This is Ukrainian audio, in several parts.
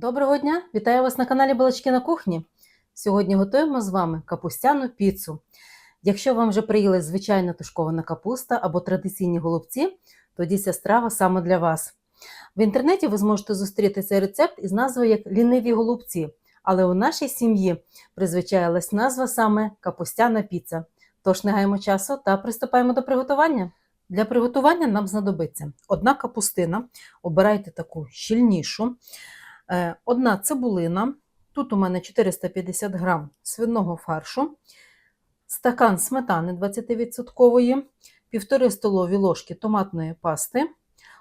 Доброго дня! Вітаю вас на каналі Балачки на кухні. Сьогодні готуємо з вами капустяну піцу. Якщо вам вже приїла звичайна тушкована капуста або традиційні голубці, тоді ця страва саме для вас. В інтернеті ви зможете зустріти цей рецепт із назвою як ліниві голубці, але у нашій сім'ї призвичаїлась назва саме капустяна піца. Тож не гаємо часу та приступаємо до приготування. Для приготування нам знадобиться одна капустина, обирайте таку щільнішу. Е, Одна цибулина, тут у мене 450 грам свиного фаршу, стакан сметани 20%, півтори столові ложки томатної пасти,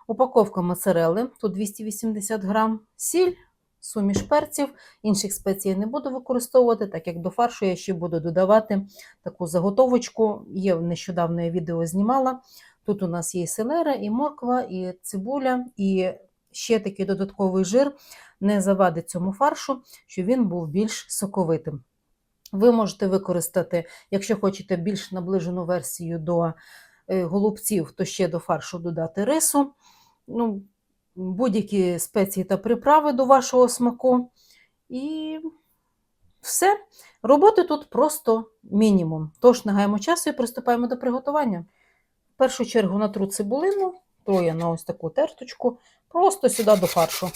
упаковка моцарели, тут 280 грам, сіль, суміш перців, інших спецій я не буду використовувати, так як до фаршу я ще буду додавати таку заготовочку. Є нещодавно я відео знімала. Тут у нас є і селера, і морква, і цибуля, і ще такий додатковий жир не завадить цьому фаршу, щоб він був більш соковитим. Ви можете використати, якщо хочете більш наближену версію до е, голубців, то ще до фаршу додати рису, ну, будь-які спеції та приправи до вашого смаку. І все. Роботи тут просто мінімум. Тож негаємо часу і приступаємо до приготування. В першу чергу натру цибулину, трою на ось таку терточку, просто сюди до фаршу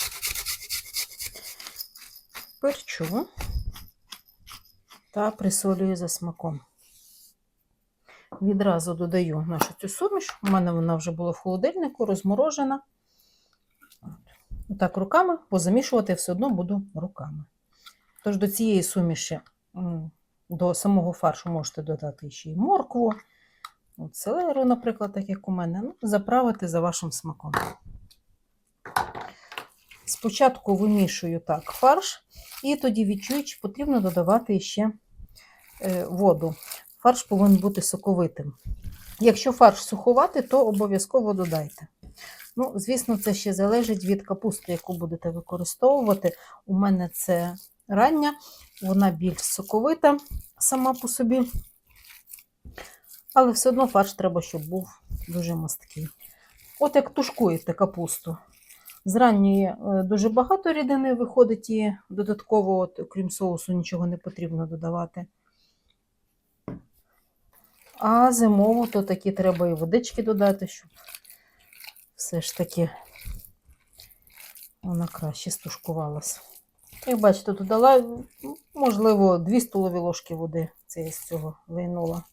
перчу та присолюю за смаком. Відразу додаю нашу цю суміш. У мене вона вже була в холодильнику, розморожена. Отак руками, бо замішувати все одно буду руками. Тож до цієї суміші, до самого фаршу можете додати ще й моркву, от селеру, наприклад, так як у мене, ну, заправити за вашим смаком. Спочатку вимішую так фарш, і тоді відчую, чи потрібно додавати ще е, воду. Фарш повинен бути соковитим. Якщо фарш суховатий, то обов'язково додайте. Ну, Звісно, це ще залежить від капусти, яку будете використовувати. У мене це рання, вона більш соковита сама по собі. Але все одно фарш треба, щоб був дуже масткий. От як тушкуєте капусту. З ранньої е, дуже багато рідини виходить і додатково, от, крім соусу, нічого не потрібно додавати. А зимову то таки треба і водички додати, щоб все ж таки вона краще стушкувалася. Як бачите, додала, можливо, 2 столові ложки води це з цього вийнула.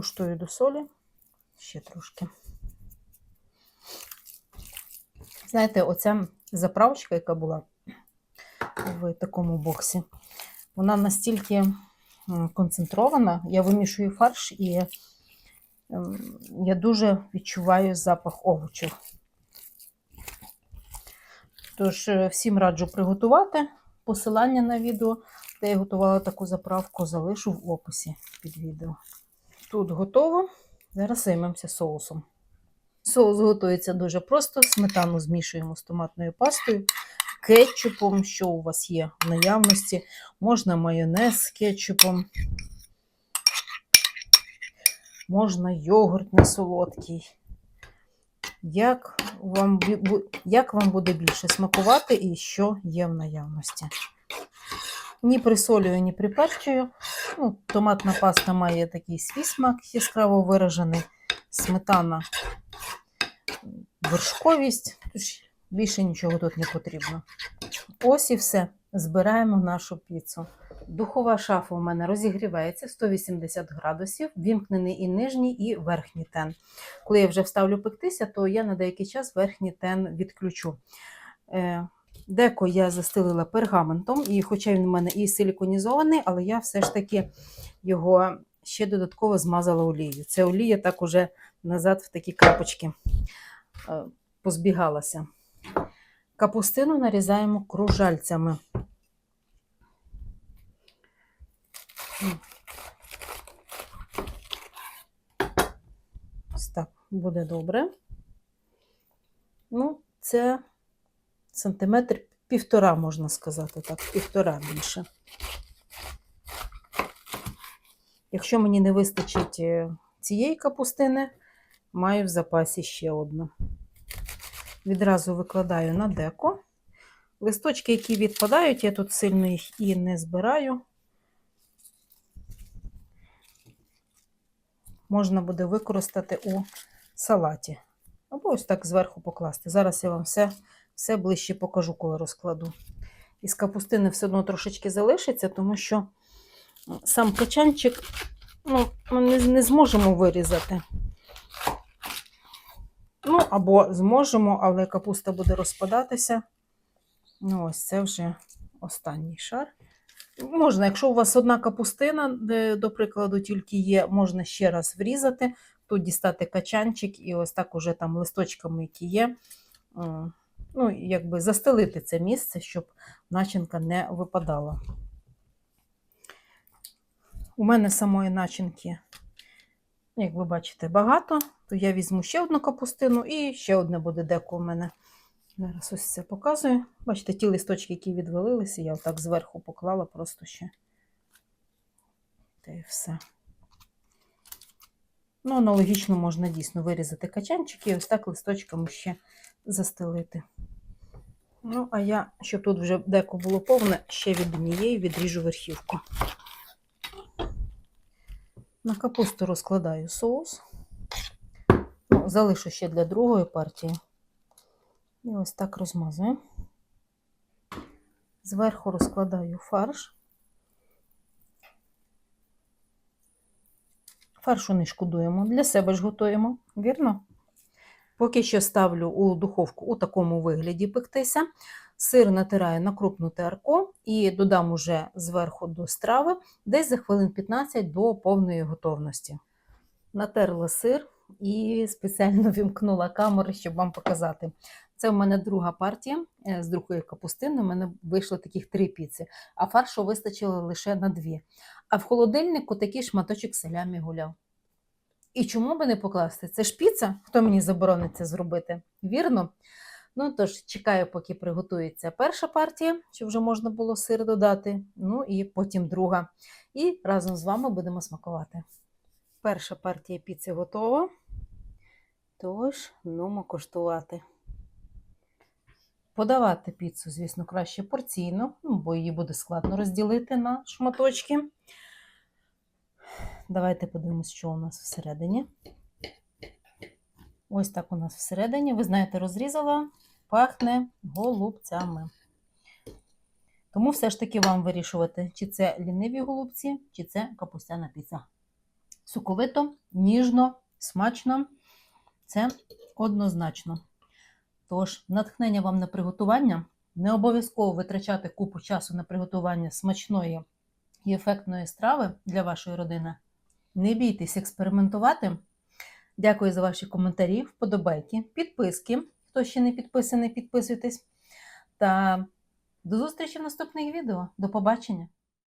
Куштую до солі ще трошки. Знаєте, оця заправочка, яка була в такому боксі, вона настільки концентрована, я вимішую фарш і ем, я дуже відчуваю запах овочів. Тож, е, всім раджу приготувати посилання на відео, де я готувала таку заправку, залишу в описі під відео. Тут готово. Зараз займемося соусом. Соус готується дуже просто. Сметану змішуємо з томатною пастою, кетчупом, що у вас є в наявності. Можна майонез з кетчупом, можна йогурт не солодкий. Як вам, як вам буде більше смакувати і що є в наявності? Ні присолюю, ні приперчую. Ну, Томатна паста має такий свій смак, яскраво виражений. Сметана вершковість, більше нічого тут не потрібно. Ось і все. Збираємо нашу піцу. Духова шафа у мене розігрівається 180 градусів, вімкнений і нижній, і верхній тен. Коли я вже вставлю пектися, то я на деякий час верхній тен відключу. Деко я застелила пергаментом, і хоча він у мене і силіконізований, але я все ж таки його ще додатково змазала олією. Це олія так уже назад в такі крапочки. Е, позбігалася. Капустину нарізаємо кружальцями. Ось так буде добре. Ну, це сантиметр півтора, можна сказати, так, півтора більше. Якщо мені не вистачить е, цієї капустини, маю в запасі ще одну. відразу викладаю на деко. Листочки, які відпадають, я тут сильно їх і не збираю. Можна буде використати у салаті. Або ось так зверху покласти. Зараз я вам все, все ближче покажу, коли розкладу. Із капустини все одно трошечки залишиться, тому що сам качанчик ну, ми не, не зможемо вирізати. Ну, або зможемо, але капуста буде розпадатися. Ну, ось це вже останній шар. Можна, якщо у вас одна капустина, де, до прикладу, тільки є, можна ще раз врізати, тут дістати качанчик і ось так уже там листочками, які є, ну, якби застелити це місце, щоб начинка не випадала. У мене самої начинки, як ви бачите, багато, то я візьму ще одну капустину і ще одне буде деко у мене. Зараз ось це показую. Бачите, ті листочки, які відвалилися, я отак зверху поклала просто ще. Та і все. Ну, аналогічно можна дійсно вирізати качанчики і ось так листочками ще застелити. Ну, а я, щоб тут вже деко було повне, ще від однієї відріжу верхівку. На капусту розкладаю соус. Ну, залишу ще для другої партії. І ось так розмазую. Зверху розкладаю фарш. Фаршу не шкодуємо, для себе ж готуємо, вірно? Поки що ставлю у духовку у такому вигляді пектися. Сир натираю на крупну терку і додам уже зверху до страви десь за хвилин 15 до повної готовності. Натерла сир і спеціально вімкнула камеру, щоб вам показати. Це в мене друга партія е, з другої капустини. У мене вийшло таких три піци, а фаршу вистачило лише на дві. А в холодильнику такий шматочок селямі гуляв. І чому би не покласти? Це ж піца, хто мені заборонить це зробити? Вірно? Ну, тож, чекаю, поки приготується перша партія, щоб вже можна було сир додати. Ну і потім друга. І разом з вами будемо смакувати. Перша партія піци готова. Тож, нумо коштувати. Подавати піцу, звісно, краще порційно, ну, бо її буде складно розділити на шматочки. Давайте подивимось, що у нас всередині. Ось так у нас всередині. Ви знаєте, розрізала, пахне голубцями. Тому все ж таки вам вирішувати, чи це ліниві голубці, чи це капустяна піца. Соковито, ніжно, смачно. Це однозначно. Тож, натхнення вам на приготування. Не обов'язково витрачати купу часу на приготування смачної і ефектної страви для вашої родини. Не бійтесь експериментувати. Дякую за ваші коментарі, вподобайки, підписки. Хто ще не підписаний, підписуйтесь. Та до зустрічі в наступних відео. До побачення!